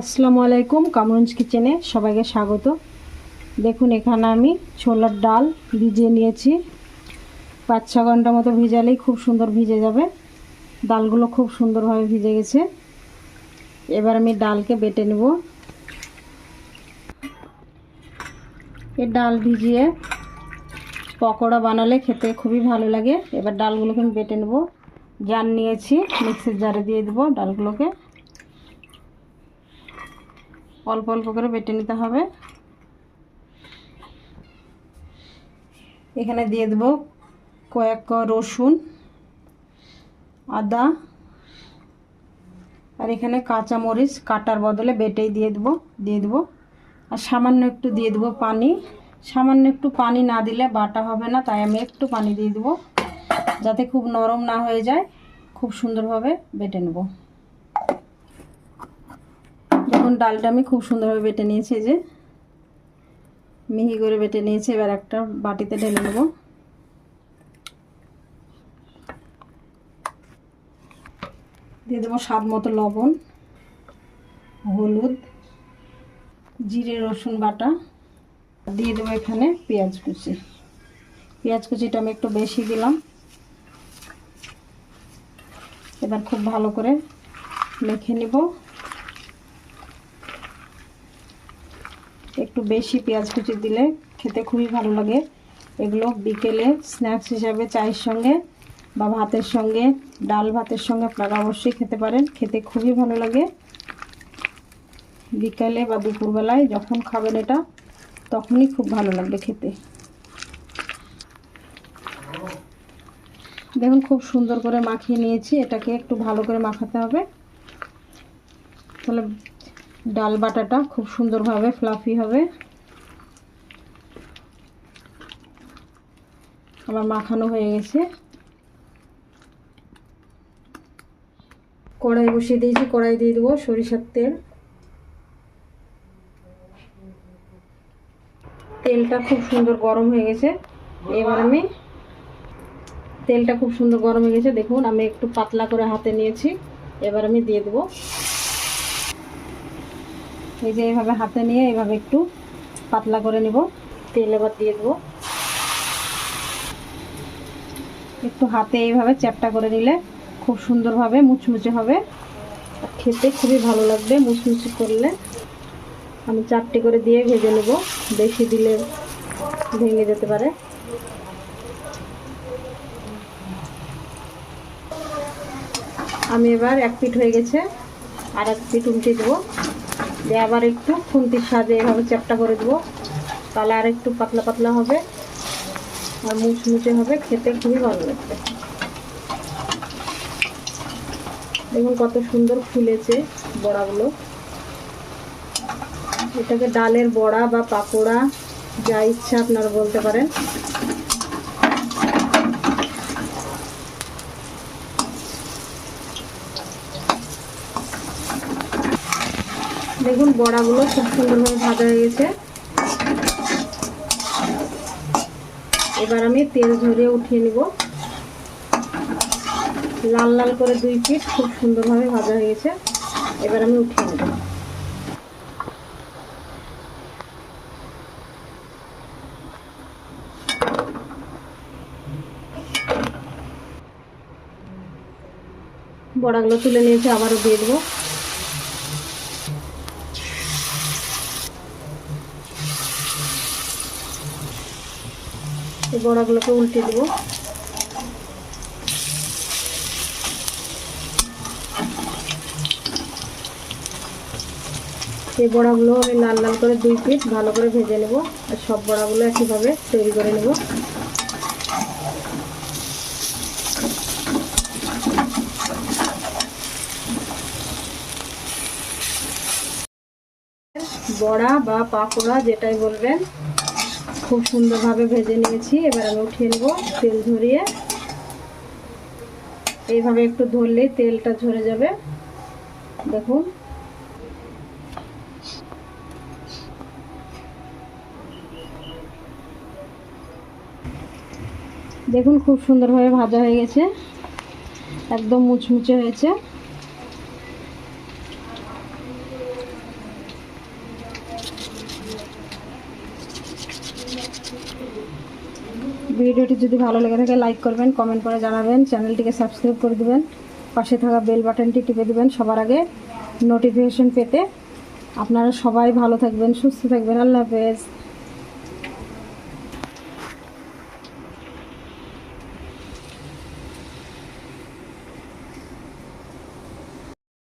আসসালামু আলাইকুম, কামরঞ্জ কিচেনে সবাইকে স্বাগত। দেখুন, এখানে আমি ছোলার ডাল ভিজিয়ে নিয়েছি। পাঁচ ছ ঘণ্টা মতো ভিজালেই খুব সুন্দর ভিজে যাবে। ডালগুলো খুব সুন্দরভাবে ভিজে গেছে। এবার আমি ডালকে বেটে নেব। এই ডাল ভিজিয়ে পকোড়া বানালে খেতে খুবই ভালো লাগে। এবার ডালগুলোকে আমি বেটে নেব। জার নিয়েছি, মিক্সির জারে দিয়ে দেবো ডালগুলোকে। অল্প অল্প করে বেটে নিতে হবে। এখানে দিয়ে দেবো কয়েক রসুন, আদা, আর এখানে কাঁচা মরিচ কাটার বদলে বেটেই দিয়ে দেবো দিয়ে দেবো। আর সামান্য একটু দিয়ে দেবো পানি। সামান্য একটু পানি না দিলে বাটা হবে না, তাই আমি একটু পানি দিয়ে দেবো। যাতে খুব নরম না হয়ে যায়, খুব সুন্দরভাবে বেটে নেব। দেখুন ডালটা আমি খুব সুন্দরভাবে বেটে নিয়েছি যে। মিহি করে বেটে নিয়েছি, এবার একটা বাটিতে ঢেলে নেব। দিয়ে দেবো স্বাদ মতো লবণ, হলুদ, জিরে, রসুন বাটা। দিয়ে দেবো এখানে পেঁয়াজ কুচি। পেঁয়াজ কুচিটা আমি একটু বেশি দিলাম। এবার খুব ভালো করে মেখে নেব। একটু বেশি পেঁয়াজ কুচি দিলে খেতে খুবই ভালো লাগে। এগুলো বিকেলে স্ন্যাক্স হিসাবে চায়ের সঙ্গে বা ভাতের সঙ্গে, ডাল ভাতের সঙ্গে আপনারা অবশ্যই খেতে পারেন। খেতে খুবই ভালো লাগে। বিকালে বা দুপুরবেলায় যখন খাবেন এটা, তখনই খুব ভালো লাগবে খেতে। দেখুন খুব সুন্দর করে মাখিয়ে নিয়েছি। এটাকে একটু ভালো করে মাখাতে হবে। তাহলে ডাল বাটাটা খুব সুন্দরভাবে ফ্লাফি হবে। আমার মাখানো হয়ে গেছে। কড়াই বসিয়ে দিয়েছি, কড়াই দিয়ে দেবো সরিষার তেল। তেলটা খুব সুন্দর গরম হয়ে গেছে। এবার আমি তেলটা খুব সুন্দর গরম হয়ে গেছে। দেখুন, আমি একটু পাতলা করে হাতে নিয়েছি। এবার আমি দিয়ে দেবো এই যে এইভাবে হাতে নিয়ে এইভাবে একটু পাতলা করে নিব। তেল এবার দিয়ে দেবো। একটু হাতে এইভাবে চ্যাপটা করে নিলে খুব সুন্দরভাবে মুচমুচে হবে। খেতে খুবই ভালো লাগবে মুচমুচে করলে। আমি চারটে করে দিয়ে ভেজে নেব। বেশি দিলে ভেঙে যেতে পারে। আমি এবার এক পিঠ হয়ে গেছে। আর এক পিঠ উল্টে দেবো। দিয়ে আবার একটু খুন্তির সাজে এভাবে চ্যাপটা করে দেবো। তাহলে আর একটু পাতলা পাতলা হবে। আর মুচমুচে হবে, খেতে খুবই ভালো লাগবে। দেখুন কত সুন্দর ফুলেছে বড়াগুলো। এটাকে ডালের বড়া বা পাকোড়া, যা ইচ্ছা আপনারা বলতে পারেন। দেখুন বড়াগুলো খুব সুন্দরভাবে ভাজা হয়ে গেছে। এবার আমি তেল ঝরিয়ে উঠিয়ে নিব। লাল লাল করে দুই পিস খুব সুন্দরভাবে ভাজা হয়ে গেছে। এবার আমি উঠিয়ে নেব। বড়াগুলো তুলে নিয়েছে আবারও দিয়ে দেবো। এই বড়াগুলোকে উল্টে দেবো। এই বড়াগুলো আমি লাল লাল করে দুই পিস ভালো করে ভেজে নেব আর সব বড়াগুলো একইভাবে তৈরি করে নেব। বড়া বা পাকোড়া যেটাই বলবেন খুব সুন্দরভাবে ভেজে নিয়েছি। এবার আমি উঠিয়ে নেব তেল ঝরিয়ে। এইভাবে একটু ধরলেই তেলটা ঝরে যাবে। দেখুন। দেখুন খুব সুন্দরভাবে ভাজা হয়ে গেছে। একদম মুচমুচে হয়েছে। ভিডিওটি যদি ভালো লেগে থাকে লাইক করবেন কমেন্ট করে জানাবেন, চ্যানেলটিকে সাবস্ক্রাইব করে দেবেন, পাশে থাকা বেল বাটনটি টিপে দেবেন সবার আগে নোটিফিকেশন পেতে। আপনারা সবাই ভালো থাকবেন, সুস্থ থাকবেন, আল্লাহ হাফেজ।